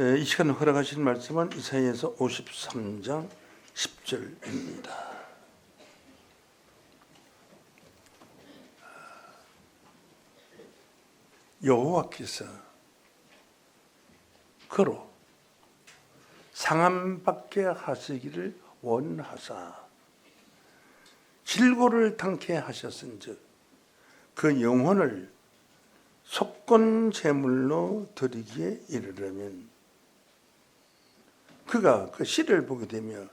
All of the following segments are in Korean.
에, 이 시간 허락하신 말씀은 이사야에서 53장 10절입니다. 여호와께서 그로 상함받게 하시기를 원하사 질고를 당케 하셨은즉 그 영혼을 속건 제물로 드리기에 이르려면 그가 그 씨를 보게 되며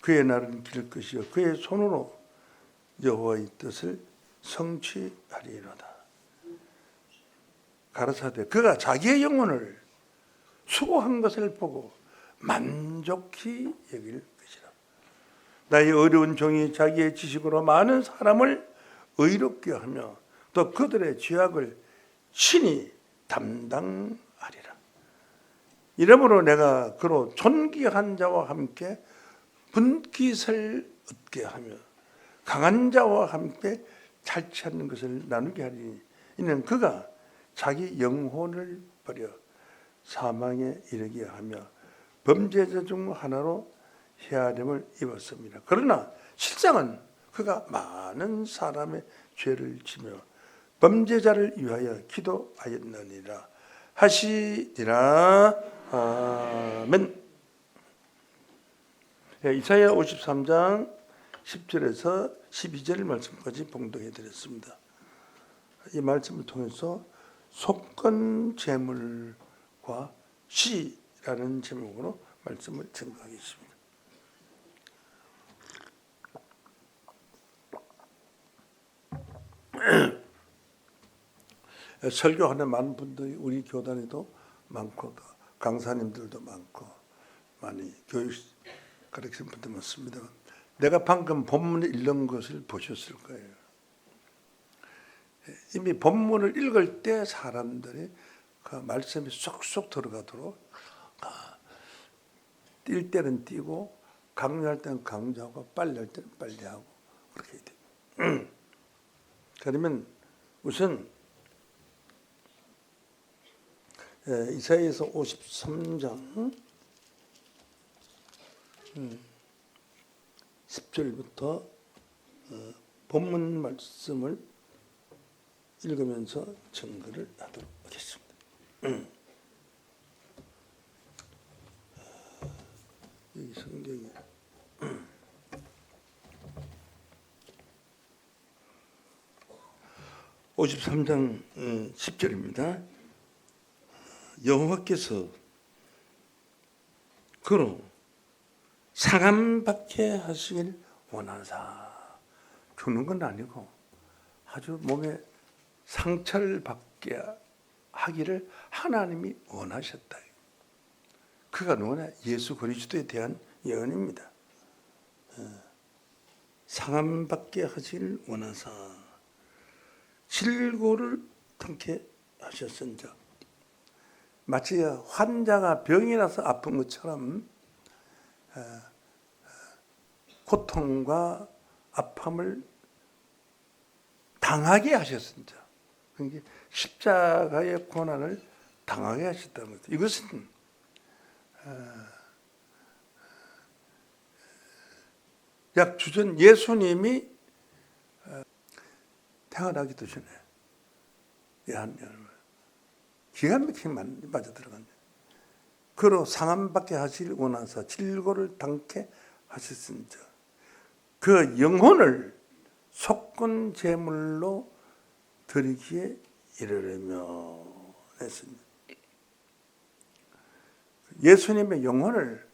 그의 날은 길 것이요 그의 손으로 여호와의 뜻을 성취하리로다. 가라사대 그가 자기의 영혼을 수고한 것을 보고 만족히 여길 것이라. 나의 어려운 종이 자기의 지식으로 많은 사람을 의롭게 하며 또 그들의 죄악을 신이 담당하리라. 이러므로 내가 그로 존귀한 자와 함께 분깃을 얻게 하며 강한 자와 함께 잘치하는 것을 나누게 하리니 이는 그가 자기 영혼을 버려 사망에 이르게 하며 범죄자 중 하나로 헤아림을 입었습니다. 그러나 실상은 그가 많은 사람의 죄를 지며 범죄자를 위하여 기도하였느니라 하시니라 아멘. 예, 이사야 53장 10절에서 12절 말씀까지 봉독해 드렸습니다. 이 말씀을 통해서 속건 제물과 시라는 제목으로 말씀을 증거하겠습니다. 설교하는 많은 분들이 우리 교단에도 또 강사님들도 많고 많이 교육 가르치는 분도 많습니다. 내가 방금 본문을 읽는 것을 보셨을 거예요. 이미 본문을 읽을 때 사람들이 그 말씀이 쏙쏙 들어가도록 아, 뛸 때는 뛰고 강조할 때는 강조하고 빨리 할 때는 빨리 하고 그렇게 돼요. 그러면 우선 예, 이사야에서 53장 10절부터 어, 본문 말씀을 읽으면서 증거를 하도록 하겠습니다. 이 성경이 (53장) 10절입니다. 여호와께서 그로 상함받게 하시길 원하사 주는 건 아니고 아주 몸에 상처를 받게 하기를 하나님이 원하셨다. 그가 누구냐? 예수 그리스도에 대한 예언입니다. 어, 상함받게 하시길 원하사 질고를 통케 하셨은즉 마치 환자가 병이 나서 아픈 것처럼 어, 고통과 아픔을 당하게 하셨습니다. 그러니까 십자가의 고난을 당하게 하셨다는 거죠. 이것은 어, 약 주전 예수님이 어, 태어나기도 전에 예한여름 기가 막히게 맞아 들어간다. 그로 상함받게 하실 원하사 질고를 당케 하셨습니다. 그 영혼을 속건 제물로 드리기에 이르려며 했습니다. 예수님의 영혼을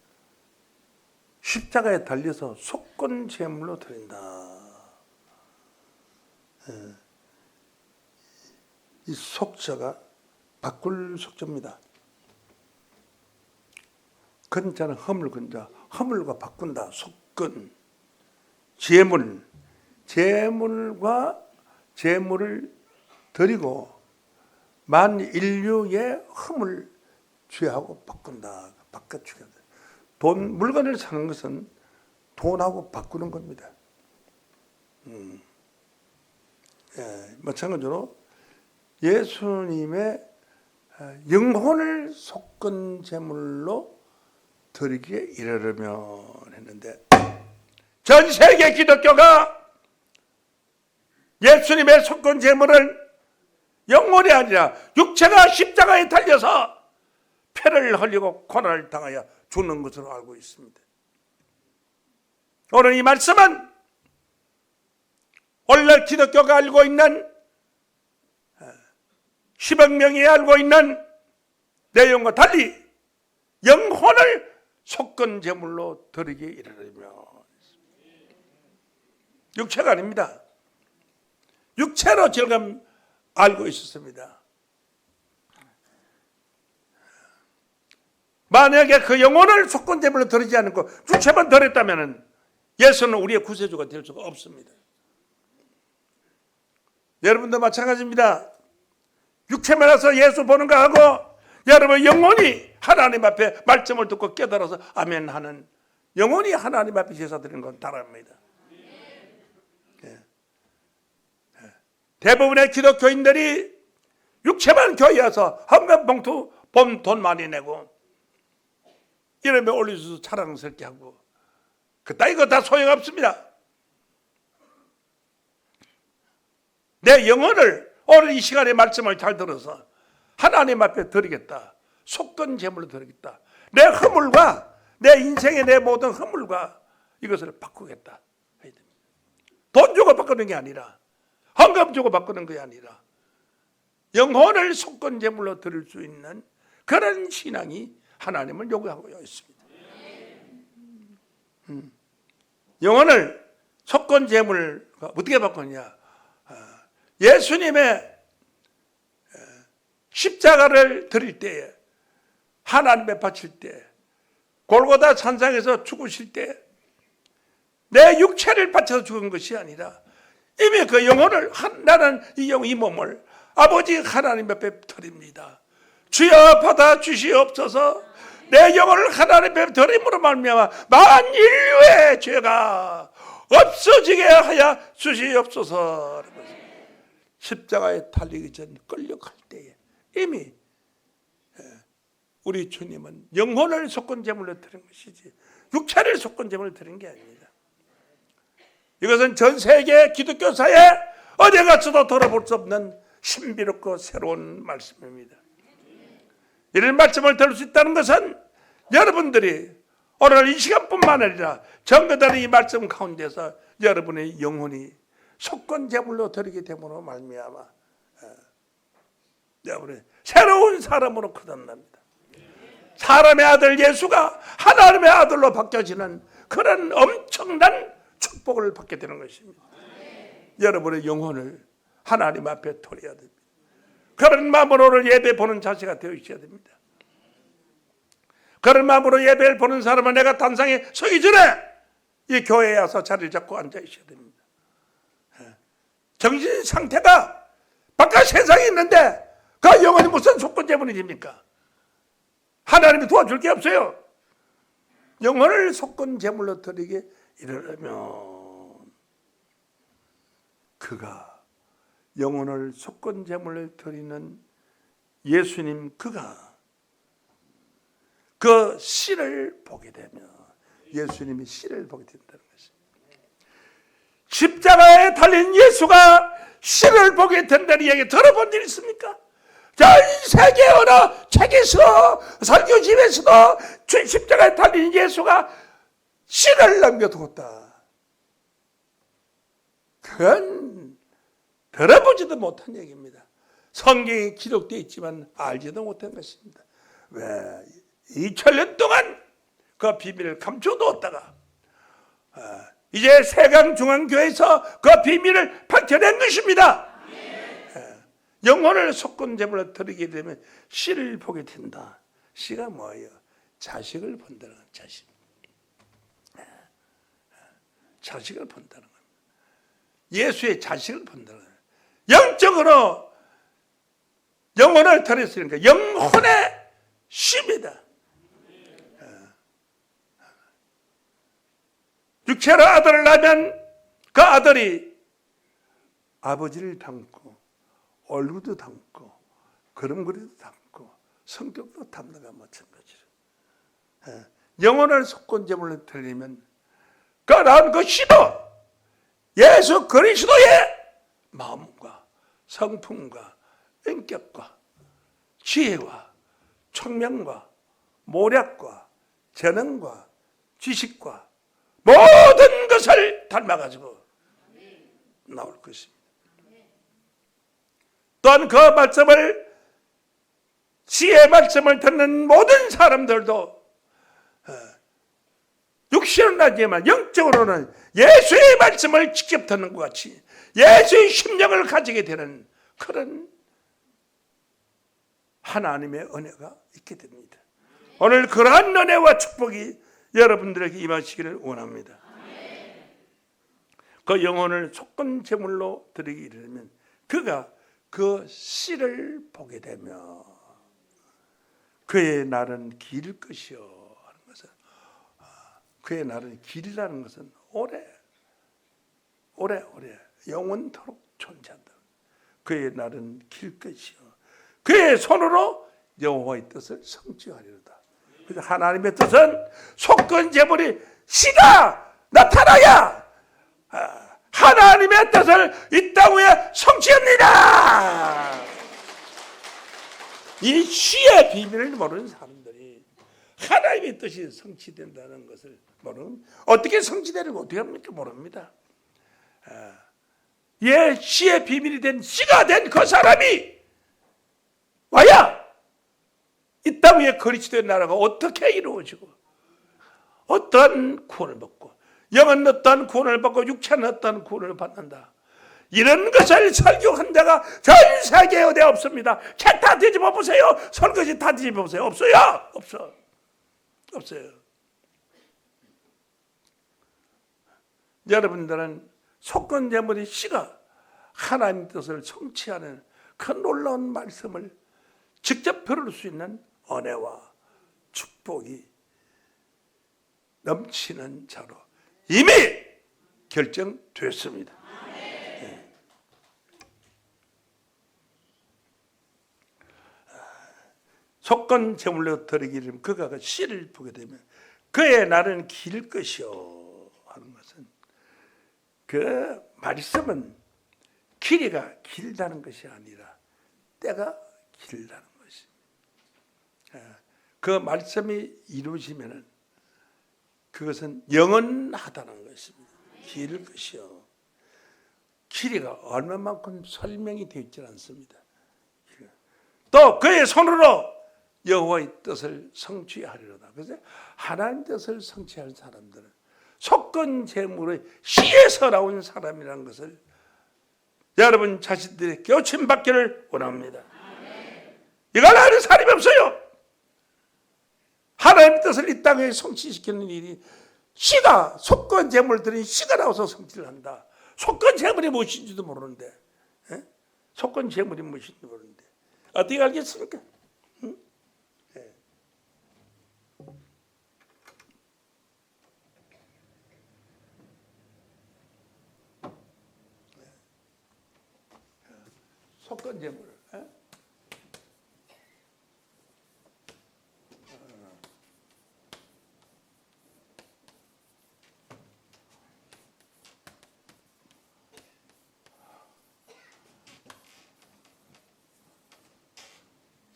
십자가에 달려서 속건 제물로 드린다. 예. 이 속자가 바꿀 속자입니다. 근자는 허물 근자, 허물과 바꾼다. 속건, 재물, 재물과 재물을 드리고 만 인류의 흠을 죄하고 바꾼다. 바꿔주게 돈 물건을 사는 것은 돈하고 바꾸는 겁니다. 음. 예, 마찬가지로 예수님의 어, 영혼을 속건 제물로 드리기에 이르려면 했는데 전 세계 기독교가 예수님의 속건 제물을 영혼이 아니라 육체가 십자가에 달려서 피를 흘리고 고난을 당하여 죽는 것으로 알고 있습니다. 오늘 이 말씀은 오늘날 기독교가 알고 있는 10억 명이 알고 있는 내용과 달리 영혼을 속건 제물로 드리게 이르려면 육체가 아닙니다. 육체로 지금 알고 있었습니다. 만약에 그 영혼을 속건 제물로 드리지 않고 육체만 드렸다면 예수는 우리의 구세주가 될 수가 없습니다. 여러분도 마찬가지입니다. 육체만 와서 예수 보는 거 하고 여러분 영혼이 하나님 앞에 말씀을 듣고 깨달아서 아멘 하는 영혼이 하나님 앞에 제사 드리는 건 다릅니다. 예. 예. 대부분의 기독교인들이 육체만 교회 와서 헌금 봉투 돈 많이 내고 이러면 올려줘서 자랑스럽게 하고 그따 이거 다 소용없습니다. 내 영혼을 오늘 이 시간에 말씀을 잘 들어서 하나님 앞에 드리겠다. 속건 제물로 드리겠다. 내 허물과 내 인생의 내 모든 허물과 이것을 바꾸겠다. 돈 주고 바꾸는 게 아니라 헌금 주고 바꾸는 게 아니라 영혼을 속건 제물로 드릴 수 있는 그런 신앙이 하나님을 요구하고 있습니다. 음. 영혼을 속건 제물 어떻게 바꾸냐? 아, 예수님의 십자가를 드릴 때에 하나님에 바칠 때 골고다 산상에서 죽으실 때 내 육체를 바쳐서 죽은 것이 아니라 이미 그 영혼을 한, 나는 이 영, 이 몸을 아버지 하나님 앞에 드립니다. 주여 받아 주시옵소서. 내 영혼을 하나님 앞에 드림으로 말미암아 만 인류의 죄가 없어지게 하여 주시옵소서. 십자가에 달리기 전 끌려갈 때에 이미 우리 주님은 영혼을 속건 제물로 드린 것이지 육체를 속건 제물로 드린 게 아닙니다. 이것은 전 세계 기독교사에 어디 가서도 들어볼 수 없는 신비롭고 새로운 말씀입니다. 이런 말씀을 들을 수 있다는 것은 여러분들이 오늘 이 시간뿐만 아니라 전거들의 이 말씀 가운데서 여러분의 영혼이 속건 제물로 드리게 됨으로 말미암아 어, 여러분의 새로운 사람으로 거듭납니다. 사람의 아들 예수가 하나님의 아들로 바뀌어지는 그런 엄청난 축복을 받게 되는 것입니다. 여러분의 영혼을 하나님 앞에 드려야 됩니다. 그런 마음으로 예배 보는 자세가 되어 있어야 됩니다. 그런 마음으로 예배를 보는 사람은 내가 단상에 서기 전에 이 교회에 와서 자리를 잡고 앉아 있어야 됩니다. 예. 정신 상태가 바깥 세상에 있는데 그 영혼이 무슨 속건 제물이십니까? 하나님이 도와줄 게 없어요. 영혼을 속건 제물로 드리게 이르려면 그가 영혼을 속건 제물로 드리는 예수님 그가 그 씨를 보게 되면 예수님이 씨를 보게 된다는 것입니다. 십자가에 달린 예수가 씨를 보게 된다는 이야기 들어본 일 있습니까? 전 세계 어느 책에서 설교집에서도 십자가에 달린 예수가 씨를 남겨두었다. 그건 들어보지도 못한 얘기입니다. 성경에 기록되어 있지만 알지도 못한 것입니다. 왜 2000년 동안 그 비밀을 감춰두었다가 아, 이제 세강중앙교회에서 그 비밀을 밝혀낸 것입니다. 영혼을 속건 제물로 드리게 되면 씨를 보게 된다. 씨가 뭐예요? 자식을 본다는 건 자식. 자식을 본다는 겁니다. 예수의 자식을 본다는 거예요. 영적으로 영혼을 드렸으니까 영혼의 씨입니다. 육체로 아들을 낳으면 그 아들이 아버지를 닮고 얼굴도 닮고 걸음걸이도 담고 성격도 것 마찬가지로 예. 영혼을 속건제물로 드리면 그러한 것이도 예수 그리스도의 마음과 성품과 인격과 지혜와 청명과 모략과 재능과 지식과 모든 것을 닮아가지고 나올 것입니다. 또한 그 말씀을 지혜의 말씀을 듣는 모든 사람들도 어, 육신은 나지만 영적으로는 예수의 말씀을 직접 듣는 것 같이 예수의 심령을 가지게 되는 그런 하나님의 은혜가 있게 됩니다. 오늘 그러한 은혜와 축복이 여러분들에게 임하시기를 원합니다. 그 영혼을 속건 제물로 드리기 이르면 그가 그 씨를 보게 되며 그의 날은 길 것이요 하는 것은 아, 그의 날은 길이라는 것은 오래 오래 오래 영원토록 존재한다. 그의 날은 길 것이요 그의 손으로 여호와의 뜻을 성취하리로다. 하나님의 뜻은 속건 제물이 씨가 나타나야 아, 하나님의 뜻을 이 땅 위에 성취합니다. 이 씨의 비밀을 모르는 사람들이 하나님의 뜻이 성취된다는 것을 모르는 어떻게 성취되는 거 어떻게 합니까 모릅니다. 아, 예, 씨의 비밀이 된 씨가 된 그 사람이 와야 이땅 위에 그리스도의 나라가 어떻게 이루어지고 어떤 구원을 받고 영은 어떤 구원을 받고 육체는 어떤 구원을 받는다. 이런 것을 설교한 데가 전 세계에 어디 없습니다. 책 다 뒤집어 보세요. 설거지 다 뒤집어 보세요. 없어요. 없어. 없어요. 여러분들은 속건 제물이 씨가 하나님 뜻을 성취하는 그 놀라운 말씀을 직접 들을 수 있는 은혜와 축복이 넘치는 자로 이미 결정됐습니다. 예. 속건 제물로 드리기를 그가 그 씨를 보게 되면 그의 날은 길 것이요 하는 것은 그 말씀은 길이가 길다는 것이 아니라 때가 길다는. 그 말씀이 이루어지면은 그것은 영원하다는 것입니다. 길 것이요. 길이가 얼마만큼 설명이 되어 있지 않습니다. 또 그의 손으로 여호와의 뜻을 성취하리로다. 그래서 하나님 뜻을 성취할 사람들은 속건 제물의 시에서 나온 사람이라는 것을 여러분 자신들이 교침 받기를 원합니다. 이걸 아는 사람이 없어요. 하나님 뜻을 이 땅에 성취시키는 일이 씨가 속건 제물 들인 씨가 나와서 성취를 한다. 속건 제물이 무엇인지도 모르는데, 예? 속건 제물이 무엇인지 모르는데 어떻게 알겠습니까? 응? 예. 속건 제물. 예?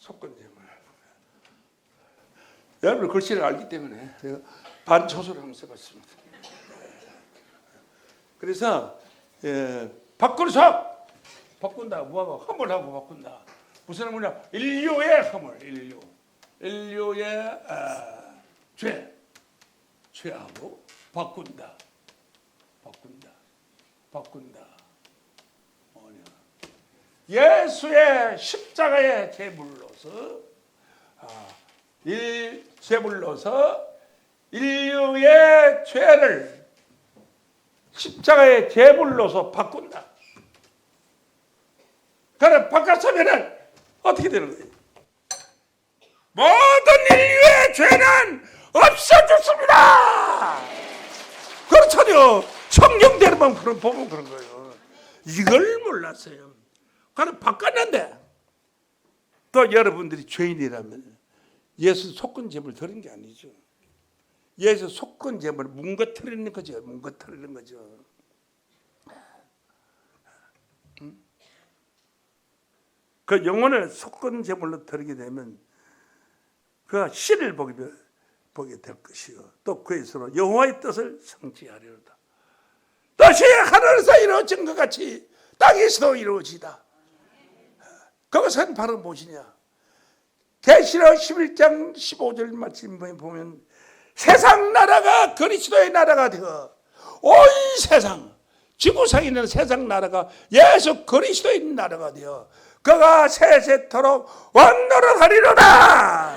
속건 제물. 여러분 글씨를 알기 때문에 제가 반초소를 한번 써봤습니다. 그래서 예, 바꾸서 바꾼다. 뭐하고 허물하고 바꾼다. 무슨 허물이냐? 인류의 허물, 인류. 인류의 아, 죄, 죄하고 바꾼다. 바꾼다. 바꾼다. 예수의 십자가의 제물로서 아, 일 제물로서 인류의 죄를 십자가의 제물로서 바꾼다. 그래 바꿨으면은 어떻게 되는 거예요? 모든 인류의 죄는 없어졌습니다. 그렇잖아요. 성경대로만 보면 그런 거예요. 이걸 몰랐어요. 그래 바꿨는데 또 여러분들이 죄인이라면 예수 속건 제물 드린 게 아니죠. 예수 속건 제물 뭉거뜨리는 거죠. 뭉거뜨리는 거죠. 음? 그 영혼을 속건 제물로 드리게 되면 그 씨를 보게, 보게 될 것이요. 또 그에서로 여호와의 뜻을 성취하리로다. 뜻이 하늘에서 이루어진 것 같이 땅에서도 이루어지다. 그것은 바로 무엇이냐? 계시록 11장 15절 말씀에 보면 세상 나라가 그리스도의 나라가 되어 온 세상 지구상에 있는 세상 나라가 예수 그리스도의 나라가 되어 그가 세세토록 왕노릇하리로다.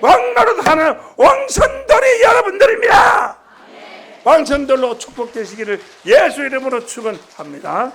왕노릇하는 왕선들이 여러분들입니다. 왕선들로 축복되시기를 예수 이름으로 축원합니다